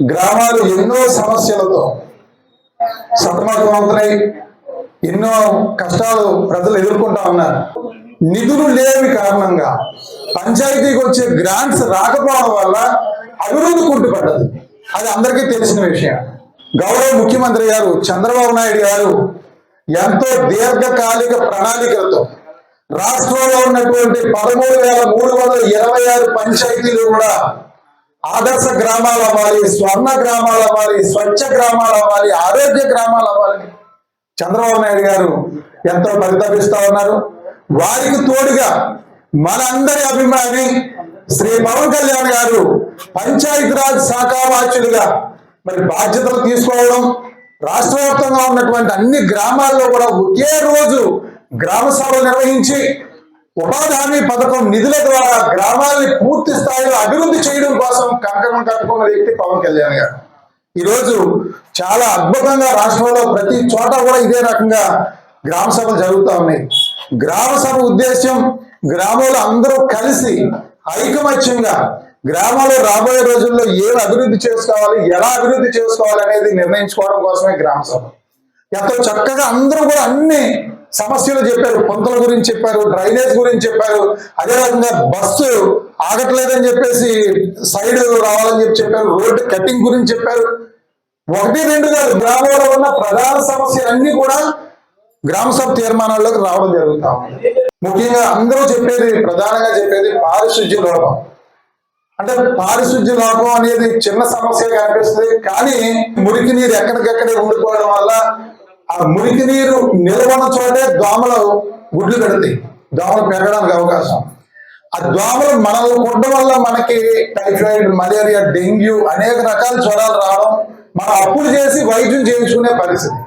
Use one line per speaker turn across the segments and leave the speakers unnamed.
గ్రామాలు ఎన్నో సమస్యలతో సతమతమవుతున్నాయి. ఎన్నో కష్టాలు ప్రజలు ఎదుర్కొంటా ఉన్నారు. నిధులు లేని కారణంగా పంచాయతీకి వచ్చే గ్రాంట్స్ రాకపోవడం వల్ల అభివృద్ధి కుంటుపడ్డది. అది అందరికీ తెలిసిన విషయం. గౌరవ ముఖ్యమంత్రి గారు చంద్రబాబు నాయుడు గారు ఎంతో దీర్ఘకాలిక ప్రణాళికలతో రాష్ట్రంలో ఉన్నటువంటి పదమూడు వేల మూడు వందల ఇరవై ఆరు పంచాయతీలు కూడా ఆదర్శ గ్రామాలు అవ్వాలి స్వర్ణ గ్రామాలు అవ్వాలి స్వచ్ఛ గ్రామాలు అవ్వాలి ఆరోగ్య గ్రామాలు అవ్వాలి చంద్రబాబు నాయుడు గారు ఎంతో పరితపిస్తా ఉన్నారు. వారికి తోడుగా మనందరి అభిమాని శ్రీ పవన్ కళ్యాణ్ గారు పంచాయతీరాజ్ శాఖ వాచ్యులుగా మరి బాధ్యతలు తీసుకోవడం రాష్ట్ర వ్యాప్తంగా ఉన్నటువంటి అన్ని గ్రామాల్లో కూడా ఒకే రోజు గ్రామ సభలు నిర్వహించి ఉపాధి హామీ పథకం నిధుల ద్వారా గ్రామాల్ని పూర్తి స్థాయిలో అభివృద్ధి చేయడం కోసం కంకణం కట్టుకున్న వ్యక్తి పవన్ కళ్యాణ్ గారు. ఈరోజు చాలా అద్భుతంగా రాష్ట్రంలో ప్రతి చోట కూడా ఇదే రకంగా గ్రామ సభలు జరుగుతూ ఉన్నాయి. గ్రామ సభ ఉద్దేశం గ్రామంలో అందరూ కలిసి ఐకమత్యంగా గ్రామాల్లో రాబోయే రోజుల్లో ఏం అభివృద్ధి చేసుకోవాలి ఎలా అభివృద్ధి చేసుకోవాలి అనేది నిర్ణయించుకోవడం కోసమే గ్రామ సభ. ఎంతో చక్కగా అందరూ కూడా అన్ని సమస్యలు చెప్పారు పొంతల గురించి చెప్పారు డ్రైనేజ్ గురించి చెప్పారు. అదే బస్సు ఆగట్లేదని చెప్పేసి సైడ్ రావాలని చెప్పి చెప్పారు రోడ్డు కటింగ్ గురించి చెప్పారు. ఒకటి రెండు కాదు గ్రామంలో ఉన్న ప్రధాన సమస్యలన్నీ కూడా గ్రామ సభ తీర్మానాల్లోకి రావడం జరుగుతా ఉంది. ముఖ్యంగా అందరూ చెప్పేది ప్రధానంగా చెప్పేది పారిశుద్ధ్య లోపం. అంటే పారిశుద్ధ్య లోపం అనేది చిన్న సమస్య కనిపిస్తుంది కానీ మురికి నీరు ఎక్కడికెక్కడే ఉండిపోవడం వల్ల ఆ మురికి నీరు నిల్వన చోటే దోమలు గుడ్లు పెడతాయి దోమలు పెరగడానికి అవకాశం. ఆ దోమలు మనల్ని కొట్టడం వల్ల మనకి టైఫాయిడ్ మలేరియా డెంగ్యూ అనేక రకాల జ్వరాలు రావడం మనం అప్పులు చేసి వైద్యం చేయించుకునే పరిస్థితి.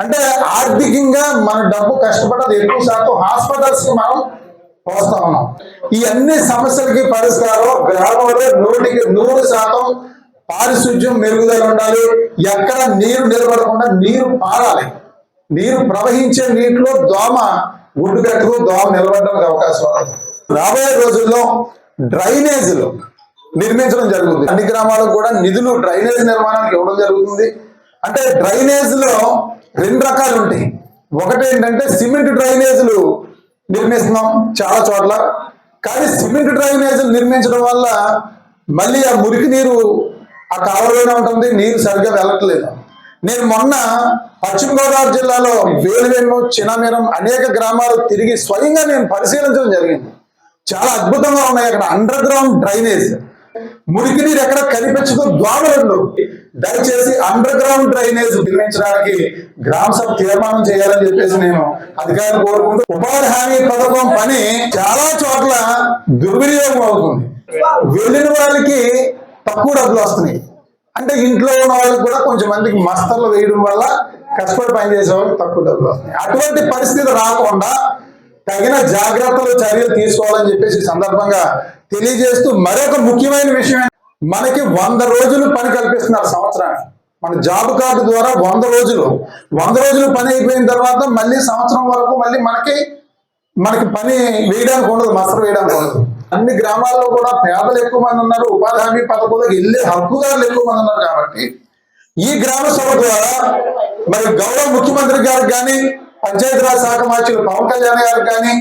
అంటే ఆర్థికంగా మన డబ్బు కష్టపడదు. ఎక్కువ శాతం హాస్పిటల్స్కి మనం పోస్తా ఉన్నాం. ఈ అన్ని సమస్యలకి పరిష్కారం గ్రామంలో నూటికి నూరు శాతం పారిశుద్ధ్యం మెరుగుదల ఉండాలి. ఎక్కడ నీరు నిలబడకుండా నీరు పారాలి. నీరు ప్రవహించే నీటిలో దోమ గుడ్డు కట్టుకు దోమ నిలబడడానికి అవకాశం రాబోయే రోజుల్లో డ్రైనేజీలు నిర్మించడం జరుగుతుంది. అన్ని గ్రామాలకు కూడా నిధులు డ్రైనేజ్ నిర్మాణానికి ఇవ్వడం జరుగుతుంది. అంటే డ్రైనేజీలో రెండు రకాలు ఉంటాయి. ఒకటి ఏంటంటే సిమెంట్ డ్రైనేజీలు నిర్మిస్తున్నాం చాలా చోట్ల. కానీ సిమెంట్ డ్రైనేజీలు నిర్మించడం వల్ల మళ్ళీ ఆ మురికి నీరు ఆ కాలువలోనే ఉంటుంది. నీరు సరిగ్గా వెళ్ళట్లేదు నేను మొన్న పశ్చిమ గోదావరి జిల్లాలో వేలువెన్ను చినమీరం అనేక గ్రామాలు తిరిగి స్వయంగా నేను పరిశీలించడం జరిగింది. చాలా అద్భుతంగా ఉన్నాయి అక్కడ అండర్ గ్రౌండ్ డ్రైనేజ్ మురికి నీరు ఎక్కడ కనిపించదో దోమలు దయచేసి అండర్ గ్రౌండ్ డ్రైనేజ్ నిర్మించడానికి గ్రామ సభ తీర్మానం చేయాలని చెప్పేసి నేను అధికారులు కోరుకుంటూ ఉపాధి హామీ పథకం పని చాలా చోట్ల దుర్వినియోగం అవుతుంది. వెళ్ళిన వాళ్ళకి తక్కువ డబ్బులు వస్తున్నాయి. అంటే ఇంట్లో ఉన్న వాళ్ళకి కూడా కొంచెం మందికి మస్తర్లు వేయడం వల్ల కష్టపడి పని చేసే వాళ్ళకి తక్కువ డబ్బులు వస్తాయి. అటువంటి పరిస్థితి రాకుండా తగిన జాగ్రత్తలు చర్యలు తీసుకోవాలని చెప్పేసి సందర్భంగా తెలియజేస్తూ మరొక ముఖ్యమైన విషయం మనకి వంద రోజులు పని కల్పిస్తున్నారు సంవత్సరానికి. మన జాబ్ కార్డు ద్వారా వంద రోజులు. వంద రోజులు పని అయిపోయిన తర్వాత మళ్ళీ సంవత్సరం వరకు మళ్ళీ మనకి మనకి పని వేయడానికి ఉండదు మసరు వేయడానికి ఉండదు. అన్ని గ్రామాల్లో కూడా పేదలు ఎక్కువ మంది ఉన్నారు ఉపాధి హామీ పథకంలోకి వెళ్ళే హక్కుదారులు ఎక్కువ మంది ఉన్నారు కాబట్టి ఈ గ్రామ సభ ద్వారా మరి గౌరవ ముఖ్యమంత్రి గారికి కానీ పంచాయతీరాజ్ శాఖ మంత్రులు పవన్ కళ్యాణ్ గారికి కానీ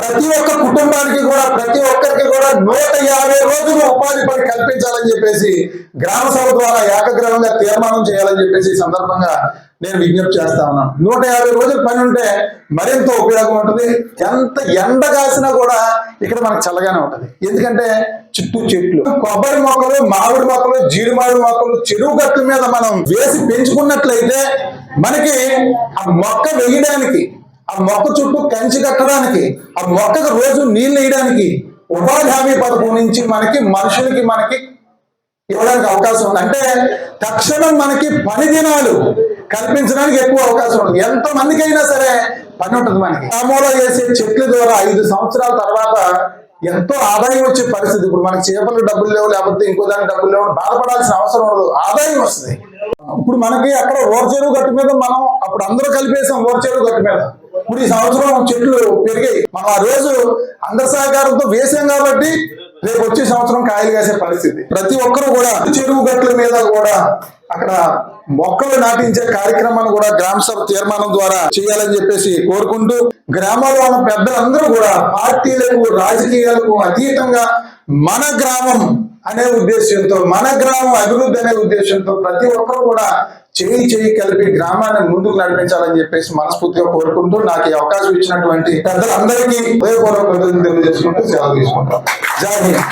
ప్రతి ఒక్క కుటుంబానికి కూడా ప్రతి ఒక్కరికి కూడా నూట యాభై రోజులు ఉపాధి పని కల్పించాలని చెప్పేసి గ్రామ సభ ద్వారా ఏకగ్రహంగా తీర్మానం చేయాలని చెప్పేసి ఈ సందర్భంగా నేను విజ్ఞప్తి చేస్తా ఉన్నాను. నూట యాభై రోజులు పని ఉంటే మరింత ఉపయోగం ఉంటుంది. ఎంత ఎండ కాసినా కూడా ఇక్కడ మనకు చల్లగానే ఉంటుంది. ఎందుకంటే చుట్టూ చెట్లు. కొబ్బరి మొక్కలు మామిడి మొక్కలు జీడి మామిడి మొక్కలు చెరువు గట్టు మీద మనం వేసి పెంచుకున్నట్లయితే మనకి ఆ మొక్క వేయడానికి ఆ మొక్క చుట్టూ కంచి కట్టడానికి ఆ మొక్కకు రోజు నీళ్ళు వేయడానికి ఉపాధి హామీ పథకం నుంచి మనకి మనుషులకి మనకి ఇవ్వడానికి అవకాశం ఉంది. అంటే తక్షణం మనకి పని దినాలు కల్పించడానికి ఎక్కువ అవకాశం ఉంటుంది ఎంత మందికైనా సరే పని ఉంటుంది మనకి. గ్రామంలో వేసే చెట్ల ద్వారా ఐదు సంవత్సరాల తర్వాత ఎంతో ఆదాయం వచ్చే పరిస్థితి. ఇప్పుడు మనకి చేపలు డబ్బులు లేవు లేకపోతే ఇంకో దానికి డబ్బులు లేవు బాధపడాల్సిన అవసరం ఉండదు. ఆదాయం వస్తుంది. ఇప్పుడు మనకి అక్కడ ఓర్చెరువు గట్టు మీద మనం అప్పుడు అందరూ కలిపేసాం ఓర్చెరువు గట్టు మీద. ఇప్పుడు ఈ సంవత్సరం చెట్లు పెరిగాయి. మనం ఆ రోజు అందరి సహకారంతో వేసాం కాబట్టి రేపు వచ్చే సంవత్సరం కాయలు కాసే పరిస్థితి. ప్రతి ఒక్కరు కూడా చెరువు గట్ల మీద కూడా అక్కడ మొక్కలు నాటించే కార్యక్రమాన్ని కూడా గ్రామ సభ తీర్మానం ద్వారా చేయాలని చెప్పేసి కోరుకుంటూ గ్రామాల్లో ఉన్న పెద్దలందరూ కూడా పార్టీలకు రాజకీయాలకు అతీతంగా మన గ్రామం అనే ఉద్దేశంతో మన గ్రామం అభివృద్ధి అనే ఉద్దేశంతో ప్రతి ఒక్కరు కూడా చేయి చేయి కలిపి గ్రామాన్ని ముందుకు నడిపించాలని చెప్పేసి మనస్ఫూర్తిగా కోరుకుంటూ నాకు ఈ అవకాశం ఇచ్చినటువంటి పెద్దలందరికీ హృదయపూర్వక కృతజ్ఞతలు తెలియజేసుకుంటూ సెలవు తీసుకుంటాం. జై హింద్.